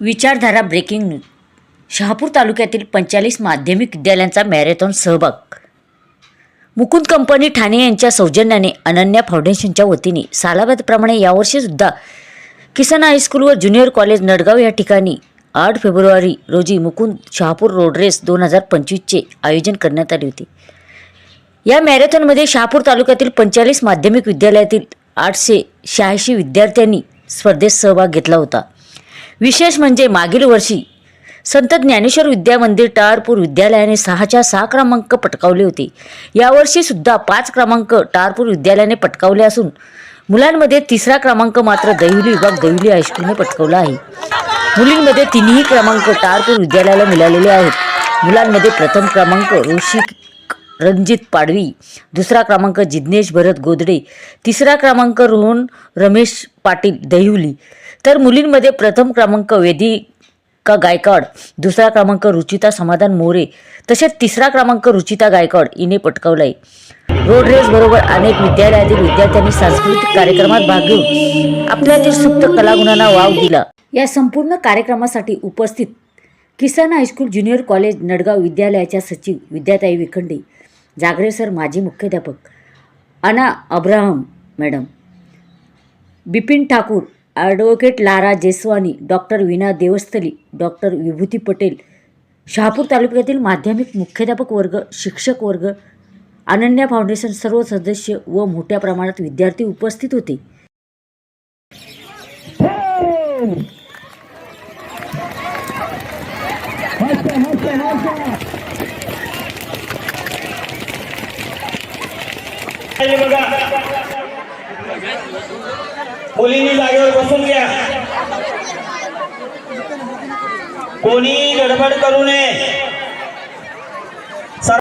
विचारधारा breaking news Shahapur तालुक्यातील पंचेचाळीस माध्यमिक विद्यालयांचा मॅरेथॉन सहभाग. मुकुंद कंपनी ठाणे यांच्या सौजन्याने अनन्या फाउंडेशनच्या वतीने सालाबादप्रमाणे यावर्षीसुद्धा किसन हायस्कूल व ज्युनियर कॉलेज नडगाव या ठिकाणी आठ फेब्रुवारी रोजी मुकुंद शहापूर रोड रेस दोन हजार पंचवीसचे आयोजन करण्यात आले होते. या मॅरेथॉनमध्ये शहापूर तालुक्यातील पंचेचाळीस माध्यमिक विद्यालयातील आठशे शहाऐंशी विद्यार्थ्यांनी स्पर्धेत सहभाग घेतला होता. विशेष म्हणजे मागील वर्षी संत ज्ञानेश्वर विद्या मंदिर विद्यालयाने सहाच्या सहा क्रमांक पटकावले होते. यावर्षी सुद्धा पाच क्रमांक टारपूर विद्यालयाने पटकावले असून मुलांमध्ये तिसरा क्रमांक मात्र दैवली विभाग दहिवली हायस्कूलने पटकावला आहे. मुलींमध्ये तिन्ही क्रमांक टारपूर विद्यालयाला मिळालेले आहेत. मुलांमध्ये प्रथम क्रमांक ऋषी रणजित पाडवी दुसरा क्रमांक जिज्ञेश भरत गोदडे तिसरा क्रमांक रोहन रमेश पाटील दहिवली तर मुलींमध्ये प्रथम क्रमांक वेदिका गायकवाड दुसरा क्रमांक रुचिता समाधान मोरे तसेच तिसरा क्रमांक रुचिता गायकवाड हिने पटकावलाय. आहे रोड रेस बरोबर अनेक विद्यालयातील विद्यार्थ्यांनी सांस्कृतिक कार्यक्रमात भाग घेऊन आपल्यातील सुप्त कलागुणांना वाव दिला. या संपूर्ण कार्यक्रमासाठी उपस्थित Kisan high school junior college Nadgaon विद्यालयाच्या सचिव विद्याताई विखंडे जागरे सर माजी मुख्याध्यापक Anna Abraham madam Bipin Thakur advocate Lara Jeswani doctor Veena Devasthali doctor Vibhuti Patel Shahapur तालुक्यातील माध्यमिक मुख्याध्यापक वर्ग शिक्षक वर्ग अनन्या फाउंडेशन सर्व सदस्य व मोठ्या प्रमाणात विद्यार्थी उपस्थित होते. बघा मुलींनी जागेवर बसून घ्या. कोणी गडबड करू नये.